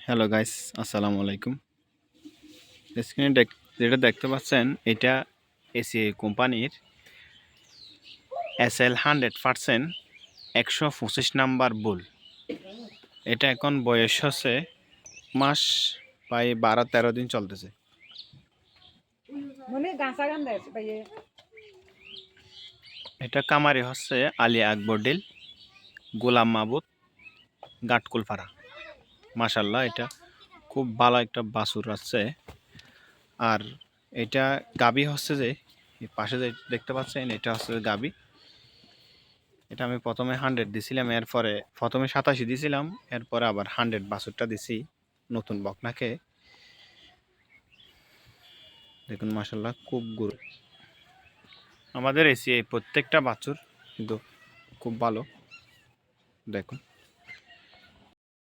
Hello guys আসসালামু আলাইকুম স্ক্রিনে যেটা দেখতে পাচ্ছেন, এটা এসি কোম্পানির এস এল হান্ড্রেড পারসেন্ট একশো পঁচিশ নাম্বার বুল এটা এখন বয়স হচ্ছে মাস প্রায় বারো তেরো দিন চলতেছে। এটা কামারি হচ্ছে আলী আকবর ডিল, গোলাম মাহবুদ গাটকুলপাড়া। মাশাল্লাহ এটা খুব ভালো একটা বাছুর আছে। আর এটা গাবি হচ্ছে যে পাশে যে দেখতে পাচ্ছেন, এটা হচ্ছে গাবি। এটা আমি প্রথমে হান্ড্রেড দিছিলাম, এরপরে প্রথমে সাতাশি দিছিলাম, এরপরে আবার হান্ড্রেড বাছুরটা দিছি নতুন বকনাকে। দেখুন মাসাল্লাহ খুব গুরু। আমাদের এসি এই প্রত্যেকটা বাছুর কিন্তু খুব ভালো। দেখুন।